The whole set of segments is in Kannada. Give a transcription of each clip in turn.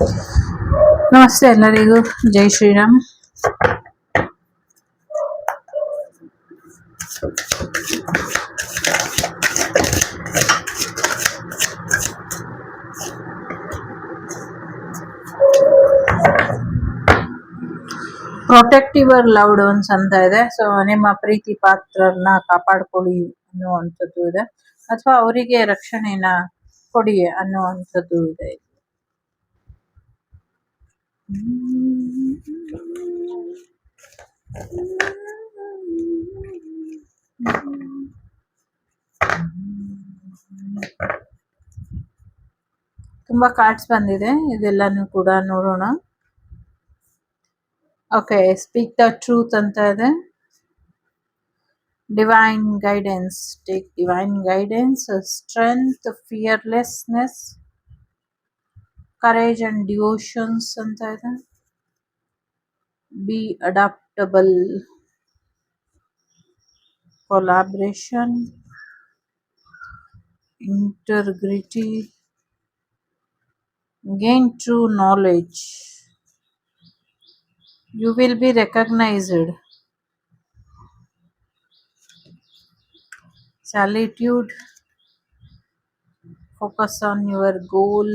ನಮಸ್ತೆ ಎಲ್ಲರಿಗೂ. ಜೈ Shriram. Protect your loved ones ಅಂತ ಇದೆ. ಸೊ ನಿಮ್ಮ ಪ್ರೀತಿ ಪಾತ್ರರನ್ನ ಕಾಪಾಡ್ಕೊಳ್ಳಿ ಅನ್ನುವಂಥದ್ದು ಇದೆ. ಅಥವಾ ಅವರಿಗೆ ರಕ್ಷಣೆನ ಕೊಡಿ ಅನ್ನುವಂಥದ್ದು ಇದೆ. ತುಂಬಾ ಕಾರ್ಡ್ಸ್ ಬಂದಿದೆ, ಇದೆಲ್ಲಾನು ಕೂಡ ನೋಡೋಣ. ಓಕೆ ಸ್ಪೀಕ್ ದ ಟ್ರೂತ್ ಅಂತ ಇದೆ. Divine guidance take divine guidance strength fearlessness courage and ಡಿವೋಷನ್ಸ್ ಅಂತ ಇದೆ be adaptable collaboration, integrity, gain true knowledge. You will be recognized. Solitude, focus on your goal.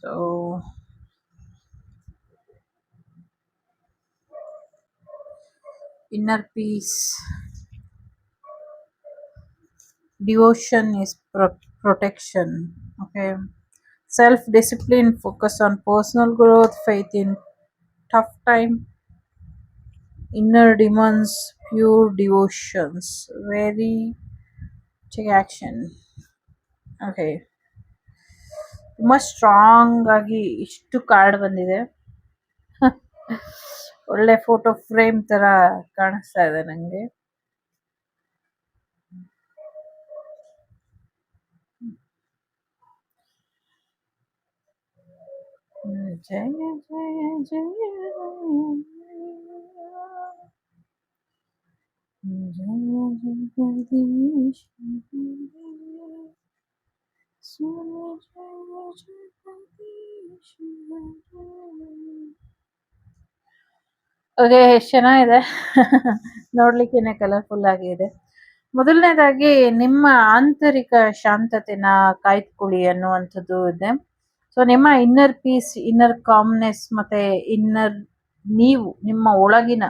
So, inner peace, devotion is pro- protection. Okay, self discipline, focus on personal growth, faith in tough time, inner demons, pure devotions. Very take action. Okay. ತುಂಬಾ ಸ್ಟ್ರಾಂಗ್ ಆಗಿ ಇಷ್ಟು ಕಾರ್ಡ್ ಬಂದಿದೆ ಒಳ್ಳೆ ಫೋಟೋ ಫ್ರೇಮ್ ತರ ಕಾಣಿಸ್ತಾ ಇದೆ ನಂಗೆ ಜಯ ಜಯ ಜಯ ಜಯ ಜಗದೀಶ ಓಕೆ ಚೆನ್ನಾಗಿದೆ. ನೋಡ್ಲಿಕ್ಕೇನೆ ಕಲರ್ಫುಲ್ ಆಗಿದೆ. ಮೊದಲನೇದಾಗಿ ನಿಮ್ಮ ಆಂತರಿಕ ಶಾಂತತೆನ ಕಾಯ್ದುಕೊಳ್ಳಿ ಅನ್ನುವಂಥದ್ದು ಇದೆ. ಸೊ ನಿಮ್ಮ ಇನ್ನರ್ ಪೀಸ್ ಇನ್ನರ್ ಕಾಮ್ನೆಸ್ ಮತ್ತೆ ಇನ್ನರ್ ನೀವು, ನಿಮ್ಮ ಒಳಗಿನ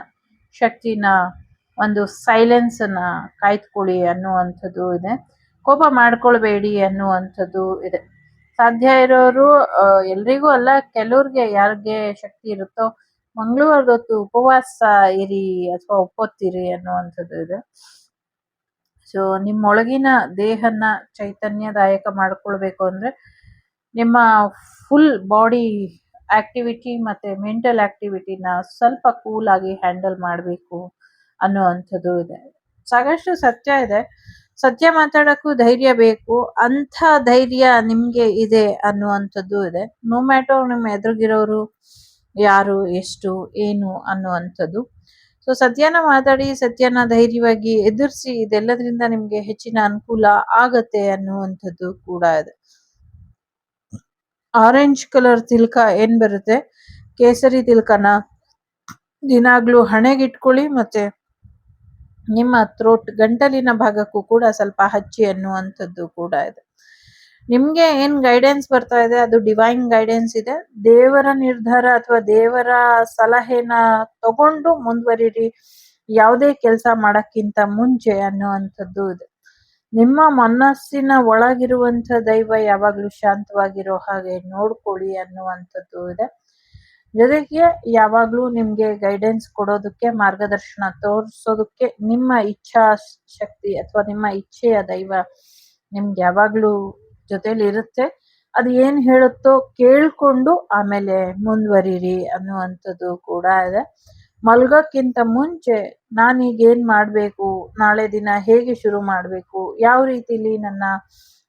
ಶಕ್ತಿನ ಒಂದು ಸೈಲೆನ್ಸ್ ಅನ್ನ ಕಾಯ್ದುಕೊಳ್ಳಿ ಅನ್ನುವಂಥದ್ದು ಇದೆ. ಕೋಪ ಮಾಡ್ಕೊಳ್ಬೇಡಿ ಅನ್ನುವಂಥದ್ದು ಇದೆ. ಸಾಧ್ಯ ಇರೋರು ಎಲ್ರಿಗೂ ಅಲ್ಲ, ಕೆಲವ್ರಿಗೆ ಯಾರಿಗೆ ಶಕ್ತಿ ಇರುತ್ತೋ ಮಂಗಳವಾರದೊತ್ತು ಉಪವಾಸ ಇರಿ ಅಥವಾ ಒಪ್ಪತ್ತಿರಿ ಅನ್ನುವಂಥದ್ದು ಇದೆ. ಸೊ ನಿಮ್ಮೊಳಗಿನ ದೇಹನ ಚೈತನ್ಯದಾಯಕ ಮಾಡ್ಕೊಳ್ಬೇಕು ಅಂದ್ರೆ, ನಿಮ್ಮ ಫುಲ್ ಬಾಡಿ ಆಕ್ಟಿವಿಟಿ ಮತ್ತೆ ಮೆಂಟಲ್ ಆಕ್ಟಿವಿಟಿನ ಸ್ವಲ್ಪ ಕೂಲ್ ಆಗಿ ಹ್ಯಾಂಡಲ್ ಮಾಡಬೇಕು ಅನ್ನುವಂಥದ್ದು ಇದೆ. ಸಾಕಷ್ಟು ಸತ್ಯ ಇದೆ. ಸತ್ಯ ಮಾತಾಡಕ್ಕೂ ಧೈರ್ಯ ಬೇಕು, ಅಂಥ ಧೈರ್ಯ ನಿಮ್ಗೆ ಇದೆ ಅನ್ನುವಂಥದ್ದು ಇದೆ. ನೋ ಮ್ಯಾಟರ್ ನಿಮ್ಮ ಎದುರುಗಿರೋರು ಯಾರು, ಎಷ್ಟು, ಏನು ಅನ್ನುವಂಥದ್ದು. ಸೊ ಸತ್ಯನ ಮಾತಾಡಿ, ಸತ್ಯನ ಧೈರ್ಯವಾಗಿ ಎದುರಿಸಿ, ಇದೆಲ್ಲದರಿಂದ ನಿಮ್ಗೆ ಹೆಚ್ಚಿನ ಅನುಕೂಲ ಆಗತ್ತೆ ಅನ್ನುವಂಥದ್ದು ಕೂಡ ಇದೆ. ಆರೆಂಜ್ ಕಲರ್ ತಿಲ್ಕ ಏನ್ ಬರುತ್ತೆ? ಕೇಸರಿ ತಿಲ್ಕನ? ದಿನಾಗ್ಲೂ ಹಣೆಗಿಟ್ಕೊಳ್ಳಿ ಮತ್ತೆ ನಿಮ್ಮ ಥ್ರೋಟ್ ಗಂಟಲಿನ ಭಾಗಕ್ಕೂ ಕೂಡ ಸ್ವಲ್ಪ ಹಚ್ಚಿ ಅನ್ನುವಂಥದ್ದು ಕೂಡ ಇದೆ. ನಿಮ್ಗೆ ಏನ್ ಗೈಡೆನ್ಸ್ ಬರ್ತಾ ಇದೆ? ಅದು ಡಿವೈನ್ ಗೈಡೆನ್ಸ್ ಇದೆ. ದೇವರ ನಿರ್ಧಾರ ಅಥವಾ ದೇವರ ಸಲಹೆನ ತಗೊಂಡು ಮುಂದುವರಿರಿ. ಯಾವುದೇ ಕೆಲಸ ಮಾಡಕ್ಕಿಂತ ಮುಂಚೆ ಅನ್ನುವಂಥದ್ದು ಇದೆ. ನಿಮ್ಮ ಮನಸ್ಸಿನ ಒಳಗಿರುವಂತ ದೈವ ಯಾವಾಗ್ಲೂ ಶಾಂತವಾಗಿರೋ ಹಾಗೆ ನೋಡ್ಕೊಳ್ಳಿ ಅನ್ನುವಂಥದ್ದು ಇದೆ. ಜೊತೆಗೆ ಯಾವಾಗ್ಲೂ ನಿಮ್ಗೆ ಗೈಡೆನ್ಸ್ ಕೊಡೋದಕ್ಕೆ ಮಾರ್ಗದರ್ಶನ ತೋರಿಸೋದಕ್ಕೆ ನಿಮ್ಮ ಇಚ್ಛಾ ಶಕ್ತಿ ಅಥವಾ ನಿಮ್ಮ ಇಚ್ಛೆಯ ದೈವ ನಿಮ್ಗೆ ಯಾವಾಗ್ಲೂ ಜೊತೆಲಿ ಇರುತ್ತೆ. ಅದು ಏನ್ ಹೇಳುತ್ತೋ ಕೇಳ್ಕೊಂಡು ಆಮೇಲೆ ಮುಂದುವರಿರಿ ಅನ್ನುವಂಥದ್ದು ಕೂಡ ಇದೆ. ಮಲ್ಗೋಕ್ಕಿಂತ ಮುಂಚೆ ನಾನೀಗ ಏನ್ ಮಾಡ್ಬೇಕು, ನಾಳೆ ದಿನ ಹೇಗೆ ಶುರು ಮಾಡ್ಬೇಕು, ಯಾವ ರೀತಿಲಿ ನನ್ನ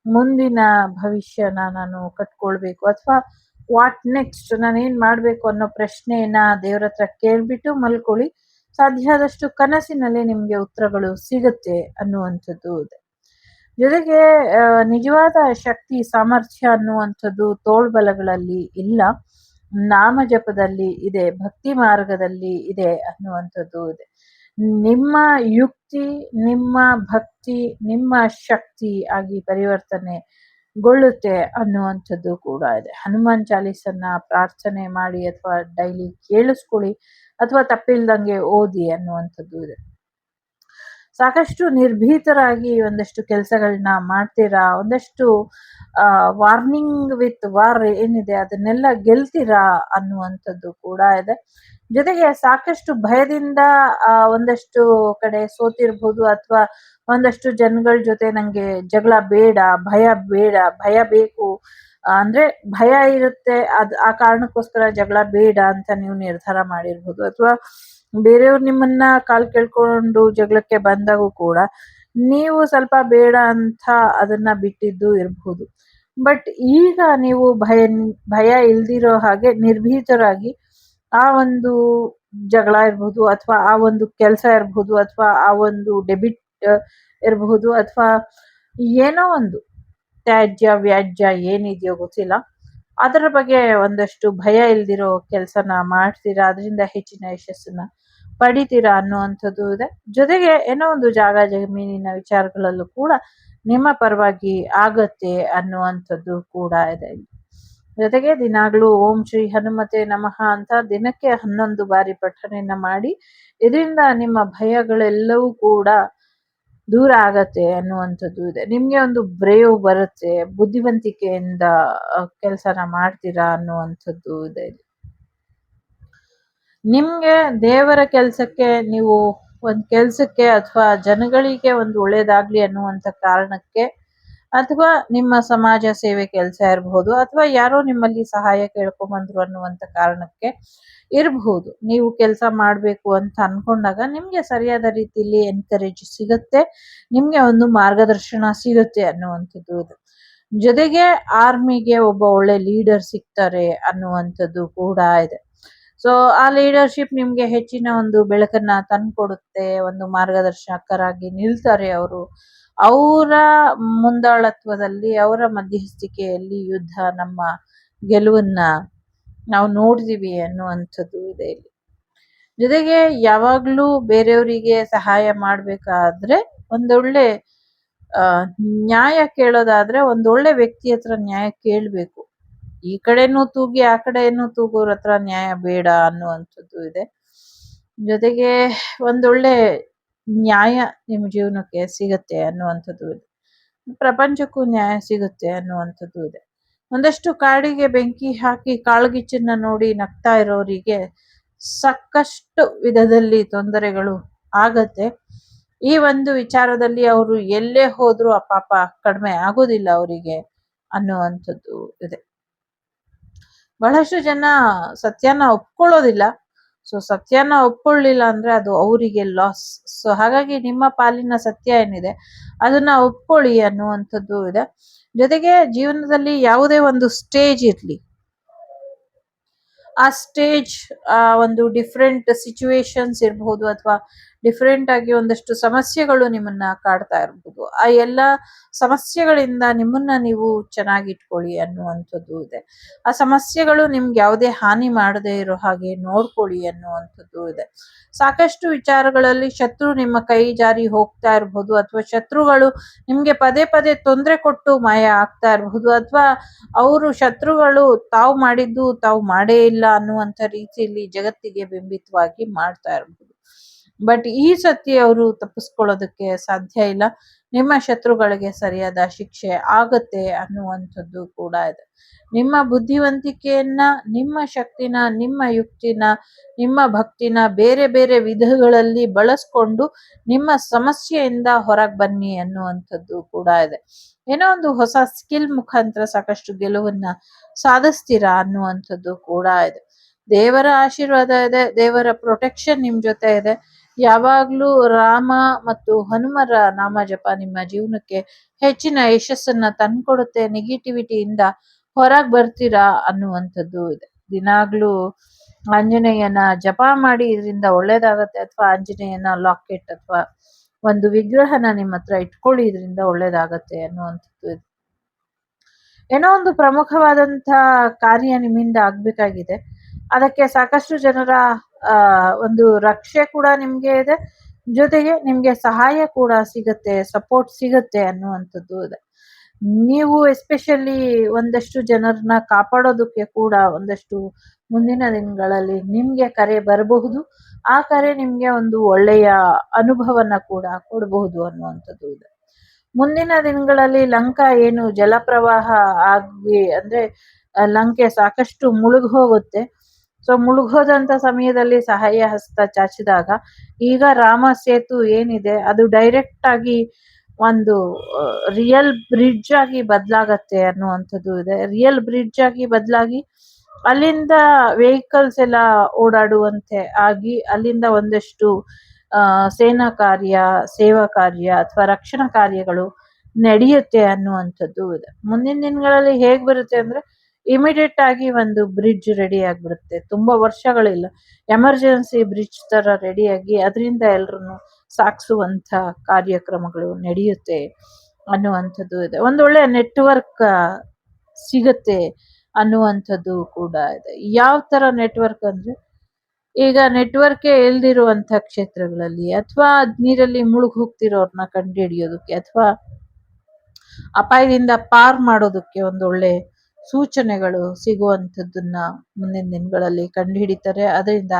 ಮುಂದಿನ ಭವಿಷ್ಯನ ನಾನು ಕಟ್ಕೊಳ್ಬೇಕು ಅಥವಾ ವಾಟ್ ನೆಕ್ಸ್ಟ್ ನಾನು ಏನ್ ಮಾಡ್ಬೇಕು ಅನ್ನೋ ಪ್ರಶ್ನೆಯನ್ನ ದೇವ್ರ ಹತ್ರ ಕೇಳ್ಬಿಟ್ಟು ಮಲ್ಕೊಳ್ಳಿ. ಸಾಧ್ಯ ಆದಷ್ಟು ಕನಸಿನಲ್ಲಿ ನಿಮ್ಗೆ ಉತ್ತರಗಳು ಸಿಗುತ್ತೆ ಅನ್ನುವಂಥದ್ದು ಇದೆ. ಜೊತೆಗೆ ನಿಜವಾದ ಶಕ್ತಿ, ಸಾಮರ್ಥ್ಯ ಅನ್ನುವಂಥದ್ದು ತೋಳ್ಬಲಗಳಲ್ಲಿ ಇಲ್ಲ. ನಾಮ ಜಪದಲ್ಲಿ ಇದೆ, ಭಕ್ತಿ ಮಾರ್ಗದಲ್ಲಿ ಇದೆ ಅನ್ನುವಂಥದ್ದು ಇದೆ. ನಿಮ್ಮ ಯುಕ್ತಿ, ನಿಮ್ಮ ಭಕ್ತಿ, ನಿಮ್ಮ ಶಕ್ತಿ ಆಗಿ ಪರಿವರ್ತನೆಗೊಳ್ಳುತ್ತೆ ಅನ್ನುವಂಥದ್ದು ಕೂಡ ಇದೆ. ಹನುಮಾನ್ ಚಾಲೀಸನ್ನ ಪ್ರಾರ್ಥನೆ ಮಾಡಿ ಅಥವಾ ಡೈಲಿ ಕೇಳಿಸ್ಕೊಳ್ಳಿ ಅಥವಾ ತಪ್ಪಿಲ್ದಂಗೆ ಓದಿ ಅನ್ನುವಂಥದ್ದು ಇದೆ. ಸಾಕಷ್ಟು ನಿರ್ಭೀತರಾಗಿ ಒಂದಷ್ಟು ಕೆಲಸಗಳನ್ನ ಮಾಡ್ತೀರಾ? ಒಂದಷ್ಟು ವಾರ್ನಿಂಗ್ ವಿತ್ ವಾರ್ ಏನಿದೆ ಅದನ್ನೆಲ್ಲ ಗೆಲ್ತೀರಾ ಅನ್ನುವಂಥದ್ದು ಕೂಡ ಇದೆ. ಜೊತೆಗೆ ಸಾಕಷ್ಟು ಭಯದಿಂದ ಒಂದಷ್ಟು ಕಡೆ ಸೋತಿರ್ಬೋದು ಅಥವಾ ಒಂದಷ್ಟು ಜನಗಳ ಜೊತೆ ನಂಗೆ ಜಗಳ ಬೇಡ, ಭಯ ಬೇಡ, ಭಯ ಬೇಕು. ಅಂದ್ರೆ ಭಯ ಇರುತ್ತೆ, ಅದ್ ಆ ಕಾರಣಕ್ಕೋಸ್ಕರ ಜಗಳ ಬೇಡ ಅಂತ ನೀವು ನಿರ್ಧಾರ ಮಾಡಿರ್ಬೋದು. ಅಥವಾ ಬೇರೆಯವ್ರು ನಿಮ್ಮನ್ನ ಕಾಲ್ ಕೇಳ್ಕೊಂಡು ಜಗಳಕ್ಕೆ ಬಂದಾಗೂ ಕೂಡ ನೀವು ಸ್ವಲ್ಪ ಬೇಡ ಅಂತ ಅದನ್ನ ಬಿಟ್ಟಿದ್ದು ಇರಬಹುದು ಬಟ್ ಈಗ ನೀವು ಭಯ ಭಯ ಇಲ್ದಿರೋ ಹಾಗೆ ನಿರ್ಭೀತರಾಗಿ ಆ ಒಂದು ಜಗಳ ಇರ್ಬೋದು, ಅಥವಾ ಆ ಒಂದು ಕೆಲಸ ಇರ್ಬೋದು, ಅಥವಾ ಆ ಒಂದು ಡೆಬಿಟ್ ಇರಬಹುದು ಅಥವಾ ಏನೋ ಒಂದು ತ್ಯಾಜ್ಯ, ವ್ಯಾಜ್ಯ ಏನಿದೆಯೋ ಗೊತ್ತಿಲ್ಲ. ಅದರ ಬಗ್ಗೆ ಒಂದಷ್ಟು ಭಯ ಇಲ್ದಿರೋ ಕೆಲಸನ ಮಾಡ್ತೀರಾ? ಅದರಿಂದ ಹೆಚ್ಚಿನ ಯಶಸ್ಸನ್ನ ಪಡಿತೀರಾ ಅನ್ನುವಂಥದ್ದು ಇದೆ. ಜೊತೆಗೆ ಏನೋ ಒಂದು ಜಾಗ, ಜಮೀನಿನ ವಿಚಾರಗಳಲ್ಲೂ ಕೂಡ ನಿಮ್ಮ ಪರವಾಗಿ ಆಗತ್ತೆ ಅನ್ನುವಂಥದ್ದು ಕೂಡ ಇದೆ. ಜೊತೆಗೆ ದಿನಾಗ್ಲೂ ಓಂ ಶ್ರೀ ಹನುಮತೆ ನಮಃ ಅಂತ ದಿನಕ್ಕೆ ಹನ್ನೊಂದು ಬಾರಿ ಪಠಣೆಯನ್ನ ಮಾಡಿ, ಇದರಿಂದ ನಿಮ್ಮ ಭಯಗಳೆಲ್ಲವೂ ಕೂಡ ದೂರ ಆಗತ್ತೆ ಅನ್ನುವಂಥದ್ದು ಇದೆ. ನಿಮಗೆ ಒಂದು ಬ್ರೇವ್ ಬರುತ್ತೆ, ಬುದ್ಧಿವಂತಿಕೆಯಿಂದ ಕೆಲಸನ ಮಾಡ್ತೀರಾ ಅನ್ನುವಂಥದ್ದು ಇದೆ. ನಿಮಗೆ ದೇವರ ಕೆಲಸಕ್ಕೆ ನೀವು ಒಂದು ಕೆಲಸಕ್ಕೆ ಅಥವಾ ಜನಗಳಿಗೆ ಒಂದು ಒಳ್ಳೇದಾಗ್ಲಿ ಅನ್ನುವಂಥ ಕಾರಣಕ್ಕೆ ಅಥವಾ ನಿಮ್ಮ ಸಮಾಜ ಸೇವೆ ಕೆಲಸ ಇರಬಹುದು ಅಥವಾ ಯಾರೋ ನಿಮ್ಮಲ್ಲಿ ಸಹಾಯ ಕೇಳ್ಕೊಂಬಂದ್ರು ಅನ್ನುವಂಥ ಕಾರಣಕ್ಕೆ ಇರಬಹುದು. ನೀವು ಕೆಲಸ ಮಾಡಬೇಕು ಅಂತ ಅನ್ಕೊಂಡಾಗ ನಿಮ್ಗೆ ಸರಿಯಾದ ರೀತಿಯಲ್ಲಿ ಎನ್ಕರೇಜ್ ಸಿಗುತ್ತೆ, ನಿಮ್ಗೆ ಒಂದು ಮಾರ್ಗದರ್ಶನ ಸಿಗುತ್ತೆ ಅನ್ನುವಂಥದ್ದು ಇದು. ಜೊತೆಗೆ ಆರ್ಮಿಗೆ ಒಬ್ಬ ಒಳ್ಳೆ ಲೀಡರ್ ಸಿಗ್ತಾರೆ ಅನ್ನುವಂಥದ್ದು ಕೂಡ ಇದೆ. ಸೊ ಆ ಲೀಡರ್ಶಿಪ್ ನಿಮ್ಗೆ ಹೆಚ್ಚಿನ ಒಂದು ಬೆಳಕನ್ನ ತಂದ್ಕೊಡುತ್ತೆ, ಒಂದು ಮಾರ್ಗದರ್ಶಕರಾಗಿ ನಿಲ್ತಾರೆ ಅವರು. ಅವರ ಮುಂದಾಳತ್ವದಲ್ಲಿ, ಅವರ ಮಧ್ಯಸ್ಥಿಕೆಯಲ್ಲಿ ಯುದ್ಧ ನಮ್ಮ ಗೆಲುವನ್ನ ನಾವು ನೋಡ್ತೀವಿ ಅನ್ನುವಂಥದ್ದು ಇದೆ ಇಲ್ಲಿ. ಜೊತೆಗೆ ಯಾವಾಗಲೂ ಬೇರೆಯವರಿಗೆ ಸಹಾಯ ಮಾಡಬೇಕಾದ್ರೆ ಒಂದೊಳ್ಳೆ ನ್ಯಾಯ ಕೇಳೋದಾದ್ರೆ ಒಂದೊಳ್ಳೆ ವ್ಯಕ್ತಿ ಹತ್ರ ನ್ಯಾಯ ಕೇಳಬೇಕು. ಈ ಕಡೆನೂ ತೂಗಿ, ಆ ಕಡೆನೂ ತೂಗೋರ ಹತ್ರ ನ್ಯಾಯ ಬೇಡ ಅನ್ನುವಂಥದ್ದು ಇದೆ. ಜೊತೆಗೆ ಒಂದೊಳ್ಳೆ ನ್ಯಾಯ ನಿಮ್ಮ ಜೀವನಕ್ಕೆ ಸಿಗುತ್ತೆ ಅನ್ನುವಂಥದ್ದು ಇದೆ. ಪ್ರಪಂಚಕ್ಕೂ ನ್ಯಾಯ ಸಿಗುತ್ತೆ ಅನ್ನುವಂಥದ್ದು ಇದೆ. ಒಂದಷ್ಟು ಕಾಡಿಗೆ ಬೆಂಕಿ ಹಾಕಿ ಕಾಳ್ಗಿಚ್ಚನ್ನ ನೋಡಿ ನಗ್ತಾ ಇರೋರಿಗೆ ಸಾಕಷ್ಟು ವಿಧದಲ್ಲಿ ತೊಂದರೆಗಳು ಆಗತ್ತೆ. ಈ ಒಂದು ವಿಚಾರದಲ್ಲಿ ಅವರು ಎಲ್ಲೇ ಹೋದ್ರು ಆ ಪಾಪ ಕಡಿಮೆ ಆಗೋದಿಲ್ಲ ಅವರಿಗೆ ಅನ್ನುವಂಥದ್ದು ಇದೆ. ಬಹಳಷ್ಟು ಜನ ಸತ್ಯನ ಒಪ್ಕೊಳ್ಳೋದಿಲ್ಲ. ಸೊ ಸತ್ಯನ ಒಪ್ಕೊಳ್ಳಿಲ್ಲ ಅಂದ್ರೆ ಅದು ಅವರಿಗೆ ಲಾಸ್ ಸೊ ಹಾಗಾಗಿ ನಿಮ್ಮ ಪಾಲಿನ ಸತ್ಯ ಏನಿದೆ, ಅದನ್ನ ಒಪ್ಕೊಳ್ಳಿ ಅನ್ನುವಂಥದ್ದು ಇದೆ. ಜೊತೆಗೆ ಜೀವನದಲ್ಲಿ ಯಾವುದೇ ಒಂದು ಸ್ಟೇಜ್ ಇರ್ಲಿ. ಆ ಸ್ಟೇಜ್ ಆ ಒಂದು ಡಿಫ್ರೆಂಟ್ ಸಿಚುವೇಶನ್ಸ್ ಇರಬಹುದು ಅಥವಾ ಡಿಫ್ರೆಂಟ್ ಆಗಿ ಒಂದಷ್ಟು ಸಮಸ್ಯೆಗಳು ನಿಮ್ಮನ್ನ ಕಾಡ್ತಾ ಇರಬಹುದು ಆ ಎಲ್ಲ ಸಮಸ್ಯೆಗಳಿಂದ ನಿಮ್ಮನ್ನ ನೀವು ಚೆನ್ನಾಗಿಟ್ಕೊಳ್ಳಿ ಅನ್ನುವಂಥದ್ದು ಇದೆ. ಆ ಸಮಸ್ಯೆಗಳು ನಿಮ್ಗೆ ಯಾವುದೇ ಹಾನಿ ಮಾಡದೇ ಇರೋ ಹಾಗೆ ನೋಡ್ಕೊಳ್ಳಿ ಅನ್ನುವಂಥದ್ದು ಇದೆ. ಸಾಕಷ್ಟು ವಿಚಾರಗಳಲ್ಲಿ ಶತ್ರು ನಿಮ್ಮ ಕೈ ಜಾರಿ ಹೋಗ್ತಾ ಇರಬಹುದು ಅಥವಾ ಶತ್ರುಗಳು ನಿಮ್ಗೆ ಪದೇ ಪದೇ ತೊಂದರೆ ಕೊಟ್ಟು ಮಾಯ ಆಗ್ತಾ ಇರಬಹುದು ಅಥವಾ ಅವರು ಶತ್ರುಗಳು ತಾವು ಮಾಡಿದ್ದು ತಾವು ಮಾಡೇ ಇಲ್ಲ ಅನ್ನುವಂಥ ರೀತಿಯಲ್ಲಿ ಜಗತ್ತಿಗೆ ಬಿಂಬಿತವಾಗಿ ಮಾಡ್ತಾ ಇರಬಹುದು ಬಟ್ ಈ ಸತಿ ಅವರು ತಪ್ಪಿಸ್ಕೊಳ್ಳೋದಕ್ಕೆ ಸಾಧ್ಯ ಇಲ್ಲ. ನಿಮ್ಮ ಶತ್ರುಗಳಿಗೆ ಸರಿಯಾದ ಶಿಕ್ಷೆ ಆಗತ್ತೆ ಅನ್ನುವಂಥದ್ದು ಕೂಡ ಇದೆ. ನಿಮ್ಮ ಬುದ್ಧಿವಂತಿಕೆಯನ್ನ, ನಿಮ್ಮ ಶಕ್ತಿನ, ನಿಮ್ಮ ಯುಕ್ತಿನ, ನಿಮ್ಮ ಭಕ್ತಿನ ಬೇರೆ ಬೇರೆ ವಿಧಗಳಲ್ಲಿ ಬಳಸ್ಕೊಂಡು ನಿಮ್ಮ ಸಮಸ್ಯೆಯಿಂದ ಹೊರಗೆ ಬನ್ನಿ ಅನ್ನುವಂಥದ್ದು ಕೂಡ ಇದೆ. ಏನೋ ಒಂದು ಹೊಸ ಸ್ಕಿಲ್ ಮುಖಾಂತರ ಸಾಕಷ್ಟು ಗೆಲುವನ್ನ ಸಾಧಿಸ್ತೀರಾ ಅನ್ನುವಂಥದ್ದು ಕೂಡ ಇದೆ. ದೇವರ ಆಶೀರ್ವಾದ ಇದೆ, ದೇವರ ಪ್ರೊಟೆಕ್ಷನ್ ನಿಮ್ ಜೊತೆ ಇದೆ. ಯಾವಾಗ್ಲೂ ರಾಮ ಮತ್ತು ಹನುಮರ ನಾಮ ಜಪ ನಿಮ್ಮ ಜೀವನಕ್ಕೆ ಹೆಚ್ಚಿನ ಯಶಸ್ಸನ್ನ ತಂದ್ಕೊಡುತ್ತೆ. ನೆಗೆಟಿವಿಟಿಯಿಂದ ಹೊರಗ್ ಬರ್ತೀರಾ ಅನ್ನುವಂಥದ್ದು ಇದೆ. ದಿನಾಗ್ಲೂ ಆಂಜನೇಯನ ಜಪ ಮಾಡಿ ಇದರಿಂದ ಒಳ್ಳೇದಾಗತ್ತೆ ಅಥವಾ ಆಂಜನೇಯನ ಲಾಕೆಟ್ ಅಥವಾ ಒಂದು ವಿಗ್ರಹನ ನಿಮ್ಮ ಹತ್ರ ಇಟ್ಕೊಳ್ಳಿ, ಇದರಿಂದ ಒಳ್ಳೇದಾಗತ್ತೆ ಅನ್ನುವಂಥದ್ದು ಇದೆ. ಏನೋ ಒಂದು ಪ್ರಮುಖವಾದಂತ ಕಾರ್ಯ ನಿಮ್ಮಿಂದ ಆಗ್ಬೇಕಾಗಿದೆ. ಅದಕ್ಕೆ ಸಾಕಷ್ಟು ಜನರ ಒಂದು ರಕ್ಷೆ ಕೂಡ ನಿಮ್ಗೆ ಇದೆ. ಜೊತೆಗೆ ನಿಮ್ಗೆ ಸಹಾಯ ಕೂಡ ಸಿಗುತ್ತೆ ಸಪೋರ್ಟ್ ಸಿಗುತ್ತೆ ಅನ್ನುವಂಥದ್ದು ಇದೆ. ನೀವು ಎಸ್ಪೆಷಲಿ ಒಂದಷ್ಟು ಜನರನ್ನ ಕಾಪಾಡೋದಕ್ಕೆ ಕೂಡ ಒಂದಷ್ಟು ಮುಂದಿನ ದಿನಗಳಲ್ಲಿ ನಿಮ್ಗೆ ಕರೆ ಬರಬಹುದು. ಆ ಕರೆ ನಿಮ್ಗೆ ಒಂದು ಒಳ್ಳೆಯ ಅನುಭವನ ಕೂಡ ಕೊಡಬಹುದು ಅನ್ನುವಂಥದ್ದು ಇದೆ. ಮುಂದಿನ ದಿನಗಳಲ್ಲಿ ಲಂಕಾ ಏನು ಜಲಪ್ರವಾಹ ಆಗಿ, ಅಂದ್ರೆ, ಲಂಕೆ ಸಾಕಷ್ಟು ಮುಳುಗ್ ಹೋಗುತ್ತೆ ಸೊ ಮುಳುಗೋದಂತ ಸಮಯದಲ್ಲಿ ಸಹಾಯ ಹಸ್ತ ಚಾಚಿದಾಗ ಈಗ ರಾಮ ಸೇತು ಏನಿದೆ, ಅದು ಡೈರೆಕ್ಟ್ ಆಗಿ ಒಂದು ರಿಯಲ್ ಬ್ರಿಡ್ಜ್ ಆಗಿ ಬದಲಾಗತ್ತೆ ಅನ್ನುವಂಥದ್ದು ಇದೆ. ರಿಯಲ್ ಬ್ರಿಡ್ಜ್ ಆಗಿ ಬದಲಾಗಿ ಅಲ್ಲಿಂದ ವೆಹಿಕಲ್ಸ್ ಎಲ್ಲ ಓಡಾಡುವಂತೆ ಆಗಿ ಅಲ್ಲಿಂದ ಒಂದಷ್ಟು ಸೇನಾ ಕಾರ್ಯ, ಸೇವಾ ಕಾರ್ಯ ಅಥವಾ ರಕ್ಷಣಾ ಕಾರ್ಯಗಳು ನಡೆಯುತ್ತೆ ಅನ್ನುವಂಥದ್ದು ಇದೆ. ಮುಂದಿನ ದಿನಗಳಲ್ಲಿ ಹೇಗೆ ಬರುತ್ತೆ ಅಂದ್ರೆ ಇಮಿಡಿಯೇಟ್ ಆಗಿ ಒಂದು ಬ್ರಿಡ್ಜ್ ರೆಡಿ ಆಗ್ಬಿಡುತ್ತೆ. ತುಂಬಾ ವರ್ಷಗಳಿಲ್ಲ. ಎಮರ್ಜೆನ್ಸಿ ಬ್ರಿಡ್ಜ್ ತರ ರೆಡಿಯಾಗಿ ಅದರಿಂದ ಎಲ್ರನ್ನು ಸಾಗಿಸುವಂಥ ಕಾರ್ಯಕ್ರಮಗಳು ನಡೆಯುತ್ತೆ ಅನ್ನುವಂಥದ್ದು ಇದೆ. ಒಂದೊಳ್ಳೆ ನೆಟ್ವರ್ಕ್ ಸಿಗತ್ತೆ ಅನ್ನುವಂಥದ್ದು ಕೂಡ ಇದೆ. ಯಾವ ತರ ನೆಟ್ವರ್ಕ್ ಅಂದ್ರೆ, ಈಗ ನೆಟ್ವರ್ಕೇ ಇಲ್ದಿರುವಂತ ಕ್ಷೇತ್ರಗಳಲ್ಲಿ ಅಥವಾ ನೀರಲ್ಲಿ ಮುಳುಗ್ ಹೋಗ್ತಿರೋರ್ನ ಕಂಡುಹಿಡಿಯೋದಕ್ಕೆ ಅಥವಾ ಅಪಾಯದಿಂದ ಪಾರ್ ಮಾಡೋದಕ್ಕೆ ಒಂದೊಳ್ಳೆ ಸೂಚನೆಗಳು ಸಿಗುವಂಥದ್ದನ್ನ ಮುಂದಿನ ದಿನಗಳಲ್ಲಿ ಕಂಡುಹಿಡಿತಾರೆ. ಅದರಿಂದ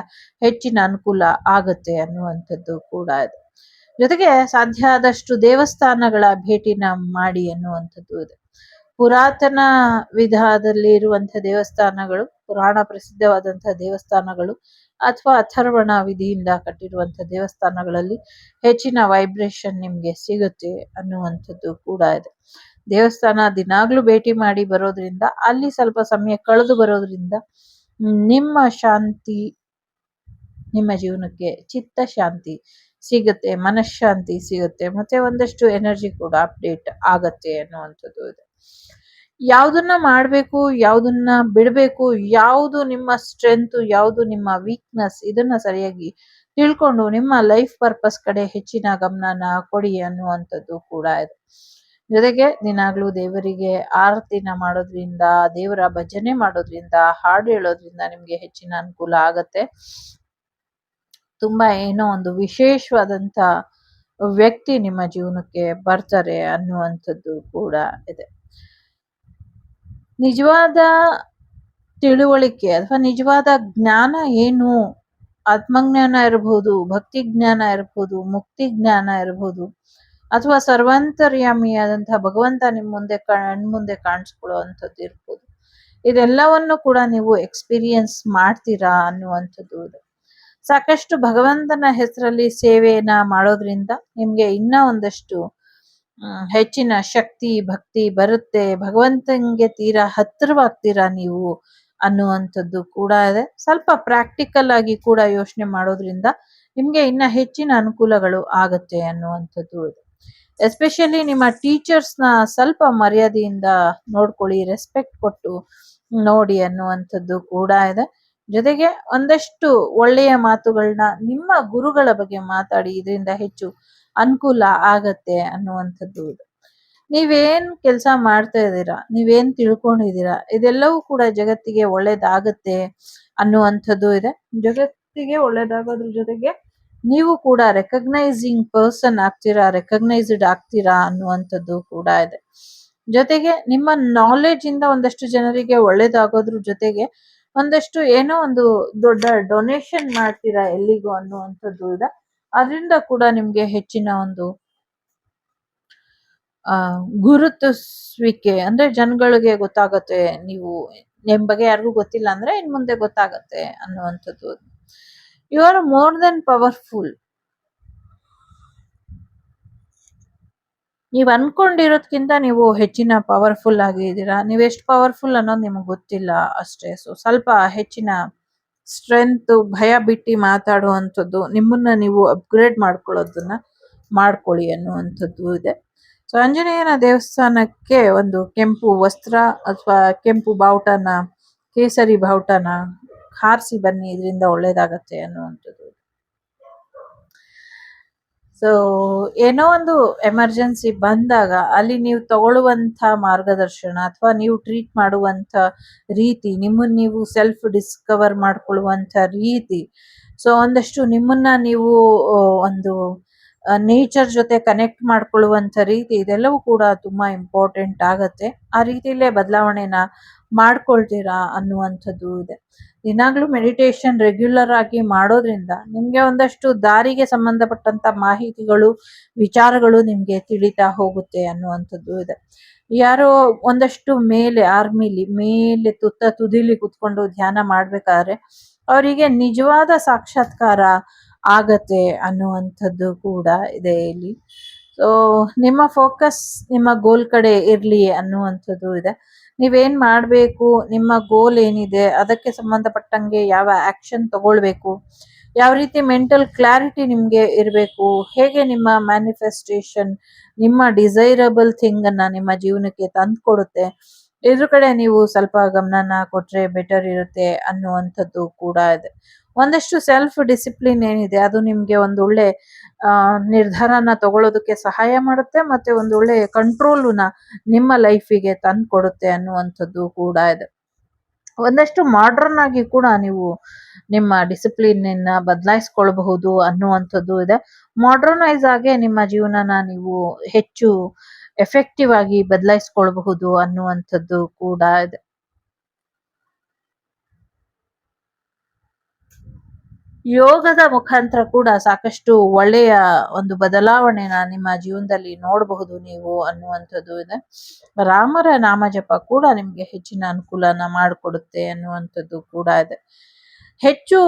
ಹೆಚ್ಚಿನ ಅನುಕೂಲ ಆಗುತ್ತೆ ಅನ್ನುವಂಥದ್ದು ಕೂಡ ಇದೆ. ಜೊತೆಗೆ ಸಾಧ್ಯ ಆದಷ್ಟು ದೇವಸ್ಥಾನಗಳ ಭೇಟಿನ ಮಾಡಿ ಅನ್ನುವಂಥದ್ದು ಇದೆ. ಪುರಾತನ ವಿಧದಲ್ಲಿ ಇರುವಂತಹ ದೇವಸ್ಥಾನಗಳು, ಪುರಾಣ ಪ್ರಸಿದ್ಧವಾದಂತಹ ದೇವಸ್ಥಾನಗಳು ಅಥವಾ ಅಥರ್ವಣ ವಿಧಿಯಿಂದ ಕಟ್ಟಿರುವಂತಹ ದೇವಸ್ಥಾನಗಳಲ್ಲಿ ಹೆಚ್ಚಿನ ವೈಬ್ರೇಷನ್ ನಿಮ್ಗೆ ಸಿಗುತ್ತೆ ಅನ್ನುವಂಥದ್ದು ಕೂಡ ಇದೆ. ದೇವಸ್ಥಾನ ದಿನಾಗ್ಲೂ ಭೇಟಿ ಮಾಡಿ ಬರೋದ್ರಿಂದ, ಅಲ್ಲಿ ಸ್ವಲ್ಪ ಸಮಯ ಕಳೆದು ಬರೋದ್ರಿಂದ ನಿಮ್ಮ ಶಾಂತಿ, ನಿಮ್ಮ ಜೀವನಕ್ಕೆ ಚಿತ್ತ ಶಾಂತಿ ಸಿಗುತ್ತೆ, ಮನಃಶಾಂತಿ ಸಿಗುತ್ತೆ, ಮತ್ತೆ ಒಂದಷ್ಟು ಎನರ್ಜಿ ಕೂಡ ಅಪ್ಡೇಟ್ ಆಗತ್ತೆ ಅನ್ನುವಂಥದ್ದು ಇದೆ. ಯಾವುದನ್ನ ಮಾಡಬೇಕು, ಯಾವುದನ್ನ ಬಿಡಬೇಕು, ಯಾವುದು ನಿಮ್ಮ ಸ್ಟ್ರೆಂತ್ ಯಾವುದು ನಿಮ್ಮ ವೀಕ್ನೆಸ್ ಇದನ್ನ ಸರಿಯಾಗಿ ತಿಳ್ಕೊಂಡು ನಿಮ್ಮ ಲೈಫ್ ಪರ್ಪಸ್ ಕಡೆ ಹೆಚ್ಚಿನ ಗಮನನ ಕೊಡಿ ಅನ್ನುವಂಥದ್ದು ಕೂಡ ಇದೆ. ಜೊತೆಗೆ ದಿನಾಗ್ಲೂ ದೇವರಿಗೆ ಆರತಿನ ಮಾಡೋದ್ರಿಂದ, ದೇವರ ಭಜನೆ ಮಾಡೋದ್ರಿಂದ, ಹಾಡು ಹೇಳೋದ್ರಿಂದ ನಿಮ್ಗೆ ಹೆಚ್ಚಿನ ಅನುಕೂಲ ಆಗತ್ತೆ. ತುಂಬಾ ಏನೋ ಒಂದು ವಿಶೇಷವಾದಂತ ವ್ಯಕ್ತಿ ನಿಮ್ಮ ಜೀವನಕ್ಕೆ ಬರ್ತಾರೆ ಅನ್ನುವಂಥದ್ದು ಕೂಡ ಇದೆ. ನಿಜವಾದ ತಿಳುವಳಿಕೆ ಅಥವಾ ನಿಜವಾದ ಜ್ಞಾನ ಏನು? ಆತ್ಮಜ್ಞಾನ ಇರಬಹುದು ಭಕ್ತಿ ಜ್ಞಾನ ಇರಬಹುದು ಮುಕ್ತಿ ಜ್ಞಾನ ಇರಬಹುದು ಅಥವಾ ಸರ್ವಾಂತರ್ಯಾಮಿಯಾದಂತಹ ಭಗವಂತ ನಿಮ್ ಮುಂದೆ ಕಣ್ ಮುಂದೆ ಕಾಣಿಸ್ಕೊಳ್ಳುವಂಥದ್ದು ಇರ್ಬೋದು. ಇದೆಲ್ಲವನ್ನು ಕೂಡ ನೀವು ಎಕ್ಸ್ಪೀರಿಯನ್ಸ್ ಮಾಡ್ತೀರಾ ಅನ್ನುವಂಥದ್ದು ಇದೆ. ಸಾಕಷ್ಟು ಭಗವಂತನ ಹೆಸರಲ್ಲಿ ಸೇವೆಯನ್ನ ಮಾಡೋದ್ರಿಂದ ನಿಮ್ಗೆ ಇನ್ನ ಒಂದಷ್ಟು ಹೆಚ್ಚಿನ ಶಕ್ತಿ, ಭಕ್ತಿ ಬರುತ್ತೆ. ಭಗವಂತನಿಗೆ ತೀರಾ ಹತ್ತಿರವಾಗ್ತೀರಾ ನೀವು ಅನ್ನುವಂಥದ್ದು ಕೂಡ ಇದೆ. ಸ್ವಲ್ಪ ಪ್ರಾಕ್ಟಿಕಲ್ ಆಗಿ ಕೂಡ ಯೋಚನೆ ಮಾಡೋದ್ರಿಂದ ನಿಮ್ಗೆ ಇನ್ನ ಹೆಚ್ಚಿನ ಅನುಕೂಲಗಳು ಆಗುತ್ತೆ ಅನ್ನುವಂಥದ್ದು ಇದೆ. ಎಸ್ಪೆಷಲಿ ನಿಮ್ಮ ಟೀಚರ್ಸ್ನ ಸ್ವಲ್ಪ ಮರ್ಯಾದೆಯಿಂದ ನೋಡ್ಕೊಳ್ಳಿ ರೆಸ್ಪೆಕ್ಟ್ ಕೊಟ್ಟು ನೋಡಿ ಅನ್ನುವಂಥದ್ದು ಕೂಡ ಇದೆ. ಜೊತೆಗೆ ಒಂದಷ್ಟು ಒಳ್ಳೆಯ ಮಾತುಗಳನ್ನ ನಿಮ್ಮ ಗುರುಗಳ ಬಗ್ಗೆ ಮಾತಾಡಿ, ಇದರಿಂದ ಹೆಚ್ಚು ಅನುಕೂಲ ಆಗತ್ತೆ ಅನ್ನುವಂಥದ್ದು ಇದೆ. ನೀವೇನ್ ಕೆಲಸ ಮಾಡ್ತಾ ಇದ್ದೀರಾ, ನೀವೇನ್ ತಿಳ್ಕೊಂಡಿದ್ದೀರಾ, ಇದೆಲ್ಲವೂ ಕೂಡ ಜಗತ್ತಿಗೆ ಒಳ್ಳೇದಾಗತ್ತೆ ಅನ್ನುವಂಥದ್ದು ಇದೆ. ಜಗತ್ತಿಗೆ ಒಳ್ಳೇದಾಗೋದ್ರ ಜೊತೆಗೆ ನೀವು ಕೂಡ ರೆಕಗ್ನೈಸಿಂಗ್ ಪರ್ಸನ್ ಆಗ್ತೀರಾ ರೆಕಗ್ನೈಸ್ಡ್ ಆಗ್ತೀರಾ ಅನ್ನುವಂಥದ್ದು ಕೂಡ ಇದೆ. ಜೊತೆಗೆ ನಿಮ್ಮ ನಾಲೆಜ್ ಇಂದ ಒಂದಷ್ಟು ಜನರಿಗೆ ಒಳ್ಳೇದಾಗೋದ್ರ ಜೊತೆಗೆ ಒಂದಷ್ಟು ಏನೋ ಒಂದು ದೊಡ್ಡ ಡೊನೇಷನ್ ಮಾಡ್ತೀರಾ ಎಲ್ಲಿಗೂ ಅನ್ನುವಂಥದ್ದು ಇದೆ. ಅದರಿಂದ ಕೂಡ ನಿಮ್ಗೆ ಹೆಚ್ಚಿನ ಒಂದು, ಆ, ಗುರುತಿಸುವಿಕೆ ಅಂದ್ರೆ ಜನಗಳಿಗೆ ಗೊತ್ತಾಗತ್ತೆ ನೀವು, ನಿಮ್ ಬಗ್ಗೆ ಯಾರಿಗೂ ಗೊತ್ತಿಲ್ಲ ಅಂದ್ರೆ ಇನ್ ಮುಂದೆ ಗೊತ್ತಾಗತ್ತೆ ಅನ್ನುವಂಥದ್ದು. You are more than powerful. ನೀವು ಅನ್ಕೊಂಡಿರೋದ್ಕಿಂತ ನೀವು ಹೆಚ್ಚಿನ ಪವರ್ಫುಲ್ ಆಗಿದ್ದೀರಾ. ನೀವು ಎಷ್ಟು ಪವರ್ಫುಲ್ ಅನ್ನೋದು ನಿಮಗೆ ಗೊತ್ತಿಲ್ಲ ಅಷ್ಟೇ. ಸೊ ಸ್ವಲ್ಪ ಹೆಚ್ಚಿನ ಸ್ಟ್ರೆಂತ್ ಭಯ ಬಿಟ್ಟು ಮಾತಾಡುವಂಥದ್ದು, ನಿಮ್ಮನ್ನ ನೀವು ಅಪ್ಗ್ರೇಡ್ ಮಾಡ್ಕೊಳ್ಳೋದನ್ನ ಮಾಡ್ಕೊಳ್ಳಿ ಅನ್ನುವಂಥದ್ದು ಇದೆ. ಸೊ ಆಂಜನೇಯನ ದೇವಸ್ಥಾನಕ್ಕೆ ಒಂದು ಕೆಂಪು ವಸ್ತ್ರ ಅಥವಾ ಕೆಂಪು ಬಾವುಟನ, ಕೇಸರಿ ಬಾವುಟನ ಹಾರಿಸಿ ಬನ್ನಿ, ಇದರಿಂದ ಒಳ್ಳೇದಾಗತ್ತೆ ಅನ್ನುವಂಥದ್ದು. ಸೊ ಏನೋ ಒಂದು ಎಮರ್ಜೆನ್ಸಿ ಬಂದಾಗ ಅಲ್ಲಿ ನೀವು ತಗೊಳ್ಳುವಂಥ ಮಾರ್ಗದರ್ಶನ ಅಥವಾ ನೀವು ಟ್ರೀಟ್ ಮಾಡುವಂಥ ರೀತಿ, ನಿಮ್ಮನ್ನು ನೀವು ಸೆಲ್ಫ್ ಡಿಸ್ಕವರ್ ಮಾಡ್ಕೊಳ್ಳುವಂಥ ರೀತಿ. ಸೊ ಒಂದಷ್ಟು ನಿಮ್ಮನ್ನ ನೀವು ಒಂದು ನೇಚರ್ ಜೊತೆ ಕನೆಕ್ಟ್ ಮಾಡ್ಕೊಳ್ಳುವಂಥ ರೀತಿ ಇದೆಲ್ಲವೂ ಕೂಡ ತುಂಬಾ ಇಂಪಾರ್ಟೆಂಟ್ ಆಗತ್ತೆ. ಆ ರೀತಿಯಲ್ಲೇ ಬದಲಾವಣೆನ ಮಾಡ್ಕೊಳ್ತೀರಾ ಅನ್ನುವಂಥದ್ದು ಇದೆ. ದಿನಾಗ್ಲೂ ಮೆಡಿಟೇಷನ್ ರೆಗ್ಯುಲರ್ ಆಗಿ ಮಾಡೋದ್ರಿಂದ ನಿಮ್ಗೆ ಒಂದಷ್ಟು ದಾರಿಗೆ ಸಂಬಂಧಪಟ್ಟಂತ ಮಾಹಿತಿಗಳು, ವಿಚಾರಗಳು ನಿಮ್ಗೆ ತಿಳಿತಾ ಹೋಗುತ್ತೆ ಅನ್ನುವಂಥದ್ದು ಇದೆ. ಯಾರೋ ಒಂದಷ್ಟು ಮೇಲೆ ಆರ್ಮಿಲಿ ಮೇಲೆ ತುತ್ತ ತುದಿಲಿ ಕುತ್ಕೊಂಡು ಧ್ಯಾನ ಮಾಡ್ಬೇಕಾದ್ರೆ ಅವರಿಗೆ ನಿಜವಾದ ಸಾಕ್ಷಾತ್ಕಾರ ಆಗತ್ತೆ ಅನ್ನುವಂಥದ್ದು ಕೂಡ ಇದೆ ಇಲ್ಲಿ. ಸೊ ನಿಮ್ಮ ಫೋಕಸ್ ನಿಮ್ಮ ಗೋಲ್ ಕಡೆ ಇರಲಿ ಅನ್ನುವಂಥದ್ದು ಇದೆ. ನೀವೇನು ಮಾಡಬೇಕು, ನಿಮ್ಮ ಗೋಲ್ ಏನಿದೆ, ಅದಕ್ಕೆ ಸಂಬಂಧಪಟ್ಟಂಗೆ ಯಾವ ಆಕ್ಷನ್ ತಗೊಳ್ಬೇಕು, ಯಾವ ರೀತಿ ಮೆಂಟಲ್ ಕ್ಲಾರಿಟಿ ನಿಮಗೆ ಇರಬೇಕು, ಹೇಗೆ ನಿಮ್ಮ ಮ್ಯಾನಿಫೆಸ್ಟೇಷನ್ ನಿಮ್ಮ ಡಿಸೈರಬಲ್ ಥಿಂಗ್ ಅನ್ನ ನಿಮ್ಮ ಜೀವನಕ್ಕೆ ತಂದುಕೊಡುತ್ತೆ, ಇದ್ರ ಕಡೆ ನೀವು ಸ್ವಲ್ಪ ಗಮನನ ಕೊಟ್ರೆ ಬೆಟರ್ ಇರುತ್ತೆ ಅನ್ನುವಂಥದ್ದು ಕೂಡ ಇದೆ. ಒಂದಷ್ಟು ಸೆಲ್ಫ್ ಡಿಸಿಪ್ಲಿನ್ ಏನಿದೆ, ಅದು ನಿಮ್ಗೆ ಒಂದು ಒಳ್ಳೆ ನಿರ್ಧಾರನ ತಗೊಳ್ಳೋದಕ್ಕೆ ಸಹಾಯ ಮಾಡುತ್ತೆ ಮತ್ತೆ ಒಂದು ಒಳ್ಳೆ ಕಂಟ್ರೋಲ್ನ ನಿಮ್ಮ ಲೈಫಿಗೆ ತಂದ್ಕೊಡುತ್ತೆ ಅನ್ನುವಂಥದ್ದು ಕೂಡ ಇದೆ. ಒಂದಷ್ಟು ಮಾಡ್ರನ್ ಆಗಿ ಕೂಡ ನೀವು ನಿಮ್ಮ ಡಿಸಿಪ್ಲಿನ್ ಬದಲಾಯಿಸ್ಕೊಳ್ಬಹುದು ಅನ್ನುವಂಥದ್ದು ಇದೆ. ಮಾಡ್ರನೈಸ್ ಆಗಿ ನಿಮ್ಮ ಜೀವನನ ನೀವು ಹೆಚ್ಚು ಎಫೆಕ್ಟಿವ್ ಆಗಿ ಬದಲಾಯಿಸ್ಕೊಳ್ಬಹುದು ಅನ್ನುವಂಥದ್ದು ಕೂಡ ಇದೆ. ಯೋಗದ ಮುಖಾಂತರ ಕೂಡ ಸಾಕಷ್ಟು ಒಳ್ಳೆಯ ಒಂದು ಬದಲಾವಣೆನ ನಿಮ್ಮ ಜೀವನದಲ್ಲಿ ನೋಡಬಹುದು ನೀವು ಅನ್ನುವಂಥದ್ದು ಇದೆ. ರಾಮರ ನಾಮ ಜಪ ಕೂಡ ನಿಮ್ಗೆ ಹೆಚ್ಚಿನ ಅನುಕೂಲನ ಮಾಡಿಕೊಡುತ್ತೆ ಅನ್ನುವಂಥದ್ದು ಕೂಡ ಇದೆ. ಹೆಚ್ಚು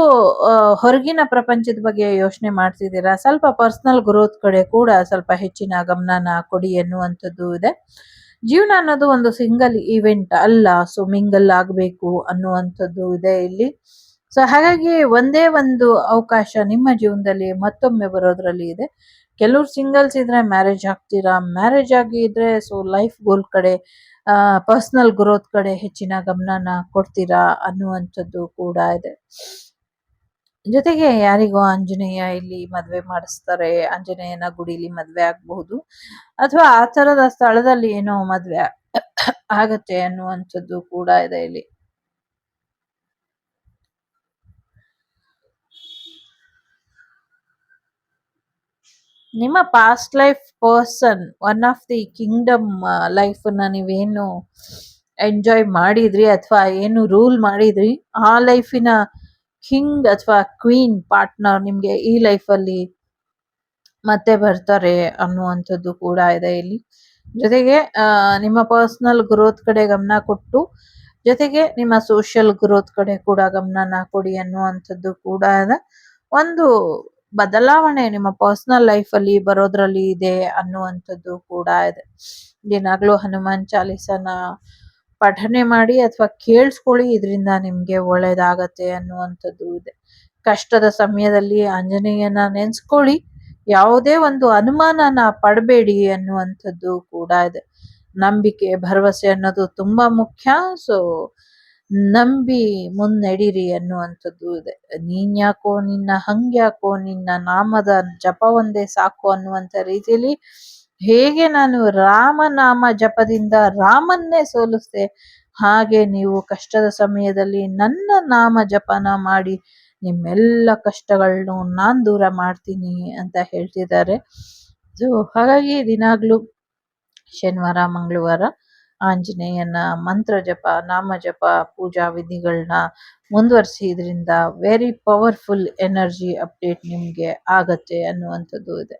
ಹೊರಗಿನ ಪ್ರಪಂಚದ ಬಗ್ಗೆ ಯೋಚನೆ ಮಾಡ್ತಿದ್ದೀರಾ? ಸ್ವಲ್ಪ ಪರ್ಸನಲ್ ಗ್ರೋತ್ ಕಡೆ ಕೂಡ ಸ್ವಲ್ಪ ಹೆಚ್ಚಿನ ಗಮನನ ಕೊಡಿ ಅನ್ನುವಂಥದ್ದು ಇದೆ. ಜೀವನ ಅನ್ನೋದು ಒಂದು ಸಿಂಗಲ್ ಈವೆಂಟ್ ಅಲ್ಲ, ಸೊ ಮಿಂಗಲ್ ಆಗಬೇಕು ಅನ್ನುವಂಥದ್ದು ಇದೆ ಇಲ್ಲಿ. ಸೊ ಹಾಗಾಗಿ ಒಂದೇ ಒಂದು ಅವಕಾಶ ನಿಮ್ಮ ಜೀವನದಲ್ಲಿ ಮತ್ತೊಮ್ಮೆ ಬರೋದ್ರಲ್ಲಿ ಇದೆ. ಕೆಲವ್ರು ಸಿಂಗಲ್ಸ್ ಇದ್ರೆ ಮ್ಯಾರೇಜ್ ಆಗ್ತೀರಾ? ಮ್ಯಾರೇಜ್ ಆಗಿ ಇದ್ರೆ ಸೊ ಲೈಫ್ ಗೋಲ್ ಕಡೆ ಪರ್ಸನಲ್ ಗ್ರೋತ್ ಕಡೆ ಹೆಚ್ಚಿನ ಗಮನನ ಕೊಡ್ತೀರಾ ಅನ್ನುವಂಥದ್ದು ಕೂಡ ಇದೆ. ಜೊತೆಗೆ ಯಾರಿಗೋ ಆಂಜನೇಯ ಇಲ್ಲಿ ಮದ್ವೆ ಮಾಡಿಸ್ತಾರೆ. ಆಂಜನೇಯನ ಗುಡಿಲಿ ಮದ್ವೆ ಆಗಬಹುದು. ಅಥವಾ ಆ ತರದ ಸ್ಥಳದಲ್ಲಿ ಏನೋ ಮದ್ವೆ ಆಗತ್ತೆ ಅನ್ನುವಂಥದ್ದು ಕೂಡ ಇದೆ ಇಲ್ಲಿ. ನಿಮ್ಮ past life person one of the kingdom ಲೈಫ್ನ ನೀವೇನು ಎಂಜಾಯ್ ಮಾಡಿದ್ರಿ ಅಥವಾ ಏನು ರೂಲ್ ಮಾಡಿದ್ರಿ? ಆ ಲೈಫಿನ ಕಿಂಗ್ ಅಥವಾ ಕ್ವೀನ್ ಪಾರ್ಟ್ನರ್ ನಿಮ್ಗೆ ಈ ಲೈಫಲ್ಲಿ ಮತ್ತೆ ಬರ್ತಾರೆ ಅನ್ನುವಂಥದ್ದು ಕೂಡ ಇದೆ ಇಲ್ಲಿ. ಜೊತೆಗೆ ನಿಮ್ಮ ಪರ್ಸನಲ್ ಗ್ರೋತ್ ಕಡೆ ಗಮನ ಕೊಟ್ಟು, ಜೊತೆಗೆ ನಿಮ್ಮ ಸೋಷಿಯಲ್ ಗ್ರೋತ್ ಕಡೆ ಕೂಡ ಗಮನನ ಕೊಡಿ ಅನ್ನುವಂಥದ್ದು ಕೂಡ ಇದೆ. ಒಂದು ಬದಲಾವಣೆ ನಿಮ್ಮ ಪರ್ಸನಲ್ ಲೈಫ್ ಅಲ್ಲಿ ಬರೋದ್ರಲ್ಲಿ ಇದೆ ಅನ್ನುವಂಥದ್ದು ಕೂಡ ಇದೆ. ದಿನಾಗ್ಲೂ ಹನುಮಾನ್ ಚಾಲಿಸನ ಪಠನೆ ಮಾಡಿ ಅಥವಾ ಕೇಳಿಸ್ಕೊಳ್ಳಿ, ಇದರಿಂದ ನಿಮ್ಗೆ ಒಳ್ಳೇದಾಗತ್ತೆ ಅನ್ನುವಂಥದ್ದು ಇದೆ. ಕಷ್ಟದ ಸಮಯದಲ್ಲಿ ಆಂಜನೇಯನ ನೆನ್ಸ್ಕೊಳ್ಳಿ, ಯಾವುದೇ ಒಂದು ಅನುಮಾನನ ಪಡಬೇಡಿ ಅನ್ನುವಂಥದ್ದು ಕೂಡ ಇದೆ. ನಂಬಿಕೆ, ಭರವಸೆ ಅನ್ನೋದು ತುಂಬಾ ಮುಖ್ಯ. ಸೊ ನಂಬಿ ಮುನ್ನಡೀರಿ ಅನ್ನುವಂಥದ್ದು ಇದೆ. ನೀನ್ಯಾಕೋ ನಿನ್ನ ಹಂಗ್ಯಾಕೋ ನಿನ್ನ ನಾಮದ ಜಪ ಒಂದೇ ಸಾಕು ಅನ್ನುವಂಥ ರೀತಿಯಲ್ಲಿ ಹೇಗೆ ನಾನು ರಾಮನಾಮ ಜಪದಿಂದ ರಾಮನ್ನೇ ಸೋಲಿಸ್ತೆ ಹಾಗೆ ನೀವು ಕಷ್ಟದ ಸಮಯದಲ್ಲಿ ನನ್ನ ನಾಮ ಜಪನ ಮಾಡಿ ನಿಮ್ಮೆಲ್ಲ ಕಷ್ಟಗಳನ್ನು ನಾನು ದೂರ ಮಾಡ್ತೀನಿ ಅಂತ ಹೇಳ್ತಿದ್ದಾರೆ. ಸೊ, ಹಾಗಾಗಿ ದಿನಾಗ್ಲೂ ಶನಿವಾರ, ಮಂಗಳವಾರ ಆಂಜನೇಯನ ಮಂತ್ರ ಜಪ, ನಾಮ ಜಪ, ಪೂಜಾ ವಿಧಿಗಳನ್ನ ಮುಂದುವರಿಸಿ ಇದರಿಂದ ವೆರಿ ಪವರ್ಫುಲ್ ಎನರ್ಜಿ ಅಪ್ಡೇಟ್ ನಿಮಗೆ ಆಗತ್ತೆ ಅನ್ನುವಂಥದ್ದು ಇದೆ.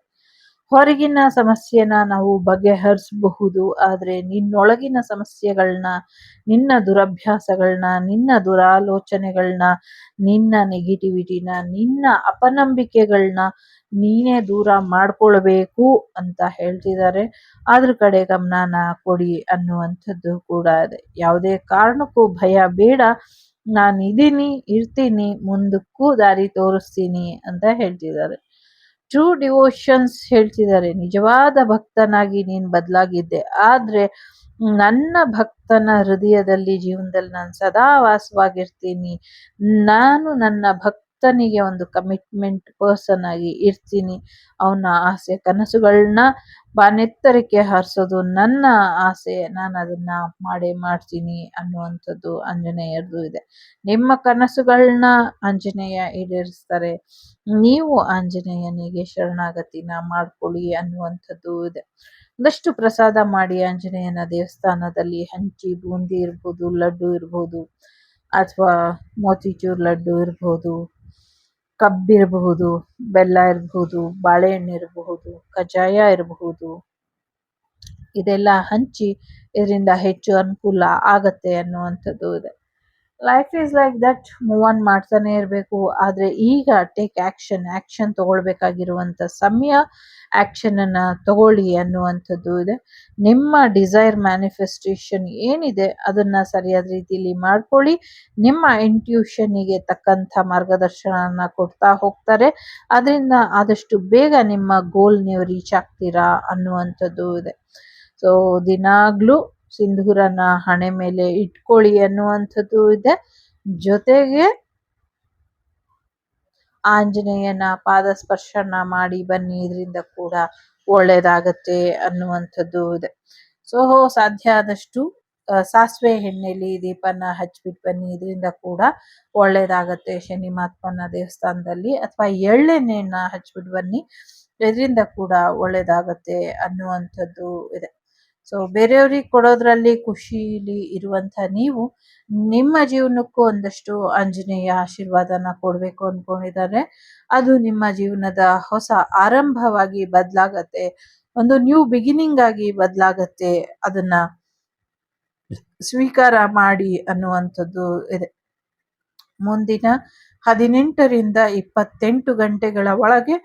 ಹೊರಗಿನ ಸಮಸ್ಯೆನ ನಾವು ಬಗೆಹರಿಸಬಹುದು, ಆದರೆ ನಿನ್ನೊಳಗಿನ ಸಮಸ್ಯೆಗಳನ್ನ ನಿನ್ನ ದುರಭ್ಯಾಸಗಳನ್ನ ನಿನ್ನ ದುರಾಲೋಚನೆಗಳನ್ನ ನಿನ್ನ ನೆಗೆಟಿವಿಟಿನ ನಿನ್ನ ಅಪನಂಬಿಕೆಗಳನ್ನ ನೀನೇ ದೂರ ಮಾಡ್ಕೊಳ್ಬೇಕು ಅಂತ ಹೇಳ್ತಿದ್ದಾರೆ. ಅದ್ರ ಕಡೆ ಗಮನನ ಕೊಡಿ ಅನ್ನುವಂಥದ್ದು ಕೂಡ ಇದೆ. ಯಾವುದೇ ಕಾರಣಕ್ಕೂ ಭಯ ಬೇಡ. ನಾನು ಇದೀನಿ ಇರ್ತೀನಿ, ಮುಂದಕ್ಕೂ ದಾರಿ ತೋರಿಸ್ತೀನಿ ಅಂತ ಹೇಳ್ತಿದ್ದಾರೆ. ಟ್ರೂ ಡಿವೋಷನ್ಸ್ ಹೇಳ್ತಿದ್ದಾರೆ. ನಿಜವಾದ ಭಕ್ತನಾಗಿ ನೀನ್ ಬದಲಾಗಿದ್ದೆ. ಆದ್ರೆ ನನ್ನ ಭಕ್ತನ ಹೃದಯದಲ್ಲಿ ಜೀವನದಲ್ಲಿ ನಾನು ಸದಾ ವಾಸವಾಗಿರ್ತೀನಿ. ನಾನು ನನ್ನ ಭಕ್ತನಿಗೆ ಒಂದು ಕಮಿಟ್ಮೆಂಟ್ ಪರ್ಸನ್ ಆಗಿ ಇರ್ತೀನಿ. ಅವನ ಆಸೆ ಕನಸುಗಳನ್ನ ಬಾನೆತ್ತರಕ್ಕೆ ಹಾರಿಸೋದು ನನ್ನ ಆಸೆ. ನಾನು ಅದನ್ನ ಮಾಡೇ ಮಾಡ್ತೀನಿ ಅನ್ನುವಂಥದ್ದು ಆಂಜನೇಯರದು ಇದೆ. ನಿಮ್ಮ ಕನಸುಗಳನ್ನ ಆಂಜನೇಯ ಈಡೇರಿಸ್ತಾರೆ. ನೀವು ಆಂಜನೇಯನಿಗೆ ಶರಣಾಗತಿನ ಮಾಡ್ಕೊಳ್ಳಿ ಅನ್ನುವಂಥದ್ದು ಇದೆ. ಒಂದಷ್ಟು ಪ್ರಸಾದ ಮಾಡಿ ಆಂಜನೇಯನ ದೇವಸ್ಥಾನದಲ್ಲಿ ಹಂಚಿ, ಬೂಂದಿ ಇರ್ಬೋದು, ಲಡ್ಡು ಇರ್ಬೋದು, ಅಥವಾ ಮೋತಿಚೂರ್ ಲಡ್ಡು ಇರ್ಬೋದು ಕಬ್ಬಿರಬಹುದು, ಬೆಲ್ಲ ಇರಬಹುದು, ಬಾಳೆಹಣ್ಣು ಇರಬಹುದು, ಕಜ್ಜಾಯ ಇರಬಹುದು. ಇದೆಲ್ಲ ಹಂಚಿ ಇದರಿಂದ ಹೆಚ್ಚು ಅನುಕೂಲ ಆಗತ್ತೆ ಅನ್ನುವಂಥದ್ದು ಇದೆ. Life is like that move on ಮಾಡ್ತಾನೆ ಇರಬೇಕು. ಆದರೆ ಈಗ ಟೇಕ್ ಆ್ಯಕ್ಷನ್ ಆ್ಯಕ್ಷನ್ ತಗೊಳ್ಬೇಕಾಗಿರುವಂಥ ಸಮಯ ಆ್ಯಕ್ಷನನ್ನು ತಗೊಳ್ಳಿ ಅನ್ನುವಂಥದ್ದು ಇದೆ. ನಿಮ್ಮ ಡಿಸೈರ್ ಮ್ಯಾನಿಫೆಸ್ಟೇಷನ್ ಏನಿದೆ ಅದನ್ನು ಸರಿಯಾದ ರೀತಿಯಲ್ಲಿ ಮಾಡ್ಕೊಳ್ಳಿ. ನಿಮ್ಮ ಇಂಟ್ಯೂಷನಿಗೆ ತಕ್ಕಂಥ ಮಾರ್ಗದರ್ಶನ ಕೊಡ್ತಾ ಹೋಗ್ತಾರೆ. ಅದರಿಂದ ಆದಷ್ಟು ಬೇಗ ನಿಮ್ಮ ಗೋಲ್ ನೀವು ರೀಚ್ ಆಗ್ತೀರಾ ಅನ್ನುವಂಥದ್ದು ಇದೆ. ಸೊ ದಿನಾಗ್ಲೂ ಸಿಂಧೂರನ ಹಣೆ ಮೇಲೆ ಇಟ್ಕೊಳ್ಳಿ ಅನ್ನುವಂಥದ್ದು ಇದೆ. ಜೊತೆಗೆ ಆಂಜನೇಯನ ಪಾದ ಸ್ಪರ್ಶನ ಮಾಡಿ ಬನ್ನಿ, ಇದರಿಂದ ಕೂಡ ಒಳ್ಳೇದಾಗತ್ತೆ ಅನ್ನುವಂಥದ್ದು ಇದೆ. ಸೊ ಸಾಧ್ಯ ಆದಷ್ಟು ಸಾಸಿವೆ ಎಣ್ಣೆಲಿ ದೀಪನ ಹಚ್ಬಿಟ್ಟು ಬನ್ನಿ, ಇದರಿಂದ ಕೂಡ ಒಳ್ಳೇದಾಗತ್ತೆ ಶನಿ ಮಹಾತ್ಮನ ದೇವಸ್ಥಾನದಲ್ಲಿ. ಅಥವಾ ಎಳ್ಳೆಣ್ಣೆಯನ್ನ ಹಚ್ಬಿಟ್ಟು ಬನ್ನಿ, ಇದರಿಂದ ಕೂಡ ಒಳ್ಳೇದಾಗತ್ತೆ ಅನ್ನುವಂಥದ್ದು ಇದೆ. ಸೊ ಬೇರೆಯವ್ರಿಗೆ ಕೊಡೋದ್ರಲ್ಲಿ ಖುಷಿಲಿ ಇರುವಂತ ನೀವು ನಿಮ್ಮ ಜೀವನಕ್ಕೂ ಒಂದಷ್ಟು ಆಂಜನೇಯ ಆಶೀರ್ವಾದನ ಕೊಡಬೇಕು ಅಂದ್ಕೊಂಡಿದ್ದಾರೆ. ಅದು ನಿಮ್ಮ ಜೀವನದ ಹೊಸ ಆರಂಭವಾಗಿ ಬದಲಾಗತ್ತೆ. ಒಂದು ನ್ಯೂ ಬಿಗಿನಿಂಗ್ ಆಗಿ ಬದಲಾಗತ್ತೆ. ಅದನ್ನ ಸ್ವೀಕಾರ ಮಾಡಿ ಅನ್ನುವಂಥದ್ದು ಇದೆ. ಮುಂದಿನ ಹದಿನೆಂಟರಿಂದ ಇಪ್ಪತ್ತೆಂಟು ಗಂಟೆಗಳ ಒಳಗೆ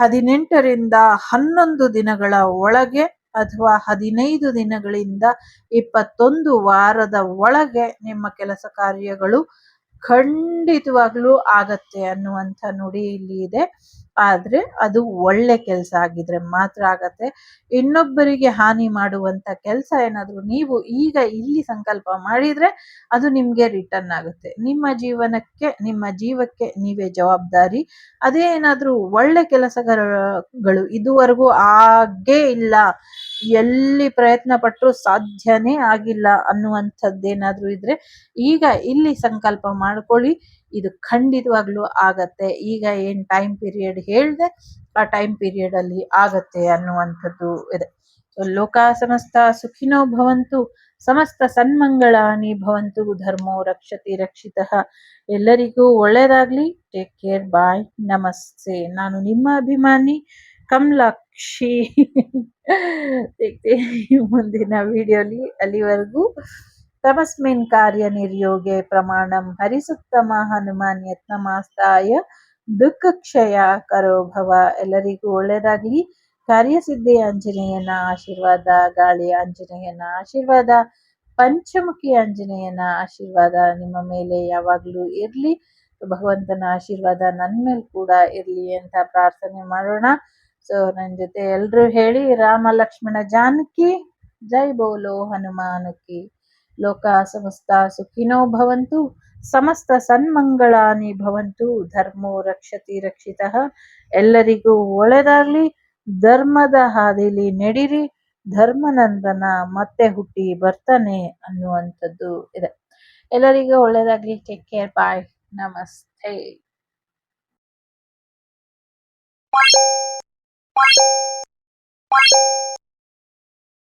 ಹದಿನೆಂಟರಿಂದ ಹನ್ನೊಂದು ದಿನಗಳ ಒಳಗೆ ಅಥವಾ ಹದಿನೈದು ದಿನಗಳಿಂದ ಇಪ್ಪತ್ತೊಂದು ವಾರದ ಒಳಗೆ ನಿಮ್ಮ ಕೆಲಸ ಕಾರ್ಯಗಳು ಖಂಡಿತವಾಗ್ಲೂ ಆಗತ್ತೆ ಅನ್ನುವಂಥ ನುಡಿ ಇಲ್ಲಿ ಇದೆ. ಆದ್ರೆ ಅದು ಒಳ್ಳೆ ಕೆಲಸ ಆಗಿದ್ರೆ ಮಾತ್ರ ಆಗತ್ತೆ. ಇನ್ನೊಬ್ಬರಿಗೆ ಹಾನಿ ಮಾಡುವಂತ ಕೆಲಸ ಏನಾದ್ರು ನೀವು ಈಗ ಇಲ್ಲಿ ಸಂಕಲ್ಪ ಮಾಡಿದ್ರೆ ಅದು ನಿಮ್ಗೆ ರಿಟರ್ನ್ ಆಗುತ್ತೆ. ನಿಮ್ಮ ಜೀವನಕ್ಕೆ, ನಿಮ್ಮ ಜೀವಕ್ಕೆ ನೀವೇ ಜವಾಬ್ದಾರಿ. ಅದೇ ಏನಾದ್ರೂ ಒಳ್ಳೆ ಕೆಲಸಗಳು ಇದುವರೆಗೂ ಆಗೇ ಇಲ್ಲ. ಎಲ್ಲಿ ಪ್ರಯತ್ನ ಪಟ್ಟರು ಸಾಧ್ಯನೇ ಆಗಿಲ್ಲ ಅನ್ನುವಂಥದ್ದೇನಾದ್ರೂ ಇದ್ರೆ ಈಗ ಇಲ್ಲಿ ಸಂಕಲ್ಪ ಮಾಡ್ಕೊಳ್ಳಿ. ಇದು ಖಂಡಿತವಾಗ್ಲೂ ಆಗತ್ತೆ. ಈಗ ಏನ್ ಟೈಮ್ ಪೀರಿಯಡ್ ಹೇಳ್ದೆ, ಆ ಟೈಮ್ ಪೀರಿಯಡ್ ಅಲ್ಲಿ ಆಗತ್ತೆ ಅನ್ನುವಂಥದ್ದು ಇದೆ. ಲೋಕ ಸಮಸ್ತ ಸುಖಿನೋ ಭವಂತು, ಸಮಸ್ತ ಸನ್ಮಂಗಳಾನಿ ಭವಂತು, ಧರ್ಮೋ ರಕ್ಷತಿ ರಕ್ಷಿತ. ಎಲ್ಲರಿಗೂ ಒಳ್ಳೇದಾಗ್ಲಿ. ಟೇಕ್ ಕೇರ್ ಬಾಯ್ ನಮಸ್ತೆ. ನಾನು ನಿಮ್ಮ ಅಭಿಮಾನಿ ಕಮಲಾಕ್ಷಿ. ಮುಂದಿನ ವಿಡಿಯೋಲಿ ಅಲ್ಲಿವರೆಗೂ. ತಮಸ್ಮಿನ್ ಕಾರ್ಯ ನಿರ್ಯೋಗೆ ಪ್ರಮಾಣಂ ಹರಿಸುತ್ತಮ ಹನುಮಾನ್ ಯತ್ನಮಾಸ್ತಾಯ ದುಃಖ ಕ್ಷಯ ಕರೋಭವ ಎಲ್ಲರಿಗೂ ಒಳ್ಳೆಯದಾಗಲಿ। ಕಾರ್ಯಸಿದ್ಧಿ ಆಂಜನೇಯನ ಆಶೀರ್ವಾದ, ಗಾಳಿ ಆಂಜನೇಯನ ಆಶೀರ್ವಾದ, ಪಂಚಮುಖಿ ಆಂಜನೇಯನ ಆಶೀರ್ವಾದ ನಿಮ್ಮ ಮೇಲೆ ಯಾವಾಗಲೂ ಇರಲಿ। ಭಗವಂತನ ಆಶೀರ್ವಾದ ನನ್ನ ಮೇಲೆ ಕೂಡ ಇರಲಿ ಅಂತ ಪ್ರಾರ್ಥನೆ ಮಾಡೋಣ। ಸೊ ನನ್ನ ಜೊತೆ ಎಲ್ಲರೂ ಹೇಳಿ ರಾಮ ಲಕ್ಷ್ಮಣ ಜಾನಕಿ, ಜೈ ಬೋಲೋ ಹನುಮಾನಕಿ ಲೋಕ ಸಮಸ್ತ ಸುಖಿನೋ ಭವಂತು, ಸಮಸ್ತ ಸನ್ಮಂಗಳಾನಿ ಭವಂತು, ಧರ್ಮೋ ರಕ್ಷತಿ ರಕ್ಷಿತಃ. ಎಲ್ಲರಿಗೂ ಒಳ್ಳೆಯದಾಗಲಿ ಧರ್ಮದ ಹಾದಿಲಿ ನೆಡಿರಿ, ಧರ್ಮನಂದನ ಮತ್ತೆ ಹುಟ್ಟಿ ಬರ್ತಾನೆ ಅನ್ನುವಂಥದ್ದು ಇದೆ. ಎಲ್ಲರಿಗೂ ಒಳ್ಳೆಯದಾಗಲಿ ಟೇಕ್ ಕೇರ್ ಬಾಯ್ ನಮಸ್ತೆ.